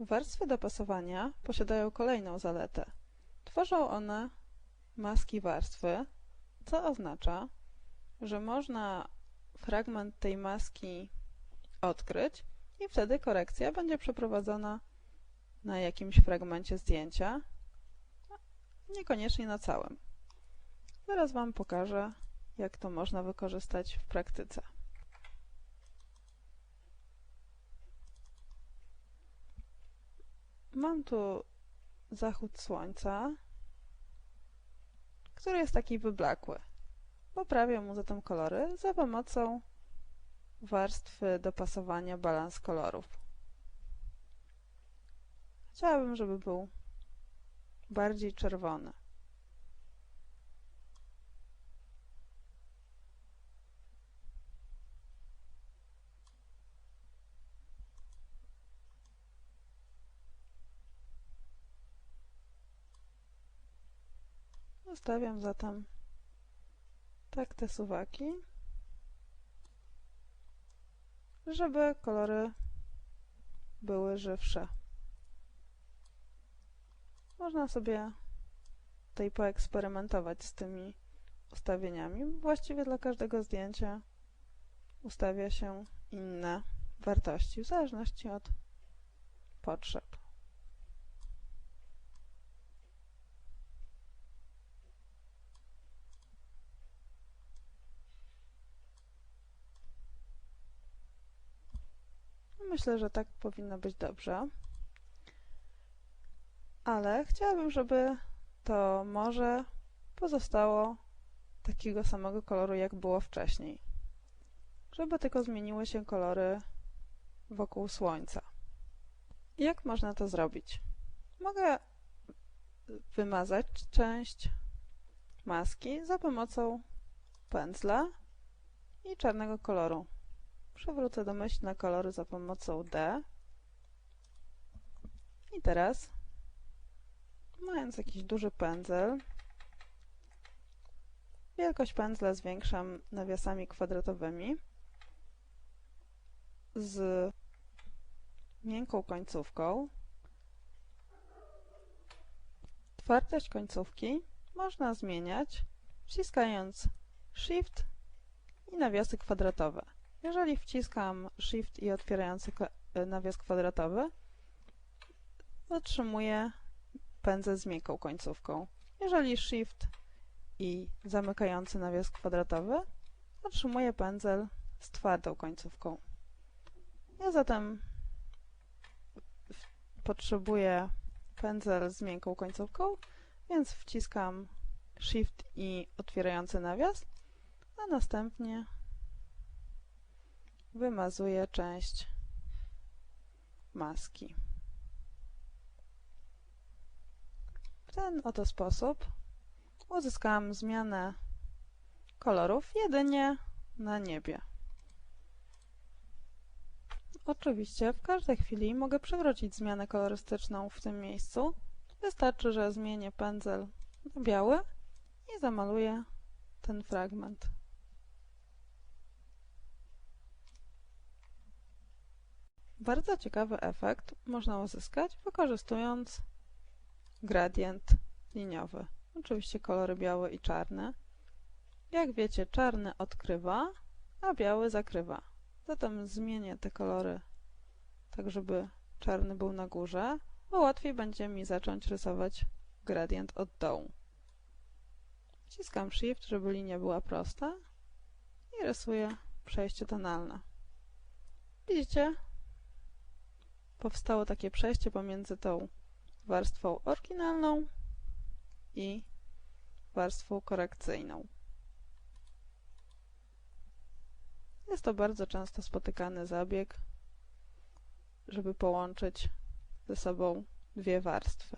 Warstwy dopasowania posiadają kolejną zaletę. Tworzą one maski warstwy, co oznacza, że można fragment tej maski odkryć i wtedy korekcja będzie przeprowadzona na jakimś fragmencie zdjęcia, niekoniecznie na całym. Zaraz Wam pokażę, jak to można wykorzystać w praktyce. Mam tu zachód słońca, który jest taki wyblakły. Poprawiam mu zatem kolory za pomocą warstwy dopasowania balans kolorów. Chciałabym, żeby był bardziej czerwony. Zostawiam zatem tak te suwaki, żeby kolory były żywsze. Można sobie tutaj poeksperymentować z tymi ustawieniami. Właściwie dla każdego zdjęcia ustawia się inne wartości, w zależności od potrzeb. Myślę, że tak powinno być dobrze. Ale chciałabym, żeby to morze pozostało takiego samego koloru, jak było wcześniej. Żeby tylko zmieniły się kolory wokół Słońca. Jak można to zrobić? Mogę wymazać część maski za pomocą pędzla i czarnego koloru. Przewrócę domyślne kolory za pomocą D. I teraz, mając jakiś duży pędzel, wielkość pędzla zwiększam nawiasami kwadratowymi z miękką końcówką. Twardość końcówki można zmieniać wciskając Shift i nawiasy kwadratowe. Jeżeli wciskam Shift i otwierający e, nawias kwadratowy, otrzymuję pędzel z miękką końcówką. Jeżeli Shift i zamykający nawias kwadratowy, otrzymuję pędzel z twardą końcówką. Ja zatem potrzebuję pędzel z miękką końcówką, więc wciskam Shift i otwierający nawias, a następnie wymazuję część maski. W ten oto sposób uzyskałam zmianę kolorów jedynie na niebie. Oczywiście w każdej chwili mogę przywrócić zmianę kolorystyczną w tym miejscu. Wystarczy, że zmienię pędzel na biały i zamaluję ten fragment. Bardzo ciekawy efekt można uzyskać wykorzystując gradient liniowy. Oczywiście kolory biały i czarny. Jak wiecie, czarny odkrywa, a biały zakrywa. Zatem zmienię te kolory tak, żeby czarny był na górze, bo łatwiej będzie mi zacząć rysować gradient od dołu. Wciskam Shift, żeby linia była prosta i rysuję przejście tonalne. Widzicie, powstało takie przejście pomiędzy tą warstwą oryginalną i warstwą korekcyjną. Jest to bardzo często spotykany zabieg, żeby połączyć ze sobą dwie warstwy.